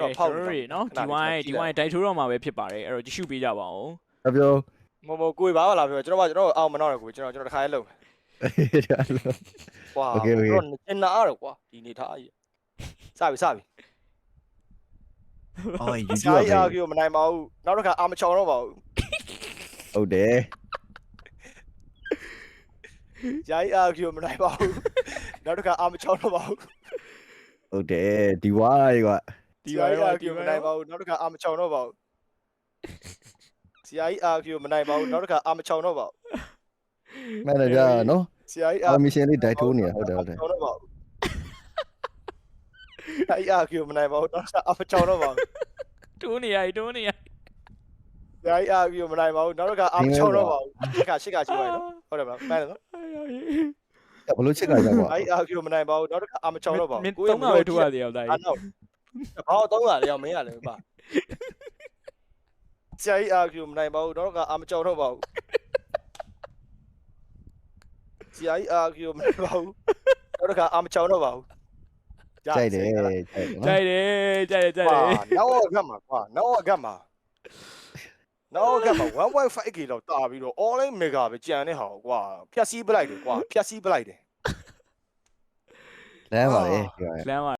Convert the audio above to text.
တော့ကဲဖောက်ကျွန်တော်တို့တွေနော်ခဏလေးဒီဝိုင်းကျွန်တော်ကြည့်ဒီဝိုင်းတိုက်ထိုးတော့မှာပဲဖြစ်ပါတယ်အဲ့တော့ကြည့်ရှုပေးကြပါဦးအပြောမမကိုယ်ဘာလာပြောကျွန်တော်ကကျွန်တော်အောင်မနောက်ရကိုကျွန်တော်ကျွန်တော်တစ်ခါလေးလုံးကွာ Okay, okay. တော့ကျင်နာရကွာဒီနေထားကြီးစပြီစပြီအော်ဆ YouTube ရာကြီးအာကကီကိုမနိုင်ပါဘူးနောက်တစ်ခါအာမချောင်တော့ပါဘူးဟုတ်တယ်ဆရာကြီးအာကီကိုမနိုင်ပါဘူးနောက်တစ်ခါအာမချောင်တော့ပါဘူးဟုတ်တယ်ဒီဝါးကွာဆ ရာကြီးအာကီကိုမနိုင်ပါဘူးနောက်တစ်ခါအာမချောင်တော့ပါဘူးဆရာကြီးအာကီကိုမနိုင်ပါဘူးနောက်တစ်ခါအာမချောင်တော့ပါဘူးမန်နေဂျာနော်ဆရာကြီးအာအာမီရှင်လေးဒိုက်ထိုးနေဟုတ်တယ်ဟုတ်တယ်ချောင်တော့ပါဘူးဆရာကြီးအာကီကိုမနိုင်ပါဘူးနောက်တစ်ခါအာမချောင်တော့ပါဘူးတိုးနေရတိုးနေရဆရာကြီးအာကီကိုမနိုင်ပါဘူးနောက်တစ်ခါအာမချောင်တော့ပါဘူးရှစ်ခါရှစ်ခါရှိပါရဲ့နော်ဟုတ်တယ်မလားမှန်တယ်နော်ဘလို့ချစ်ကြကြကွာ။အဲ့အာကီကိုမနိုင်ပါဘူး။နောက်တစ်ခါအာမချောင်းတော့ပါမင်းဘူးသုံးပါပဲထိုးရသေးအောင်ဒါအာနောက်။ ဘာတော့သုံးတာလဲအောင်မင်းရလဲပါ။ဆရာကြီးအာကီကိုမနိုင်ပါဘူး။နောက်တစ်ခါအာမချောင်းတော့ပါဘူး။ဆရာကြီးအာကီကိုမနိုင်ပါဘူး။နောက်တစ်ခါအာမချောင်းတော့ပါဘူး။ကြိုက်တယ်ကြိုက်တယ်ကြိုက်တယ်ကြိုက်တယ်ကြိုက်ကွာတယ်နောက်ကမှာကွာနောက်ကမှာနောက်ကမှာ 1.5k လောက်တာပြီးတော့ online mega ပဲကြံနေဟောကွာဖြတ်စည်းပလိုက်တယ်ကွာဖြတ်စည်းပလိုက်တယ်လမ်းပါလေလမ်းမှာ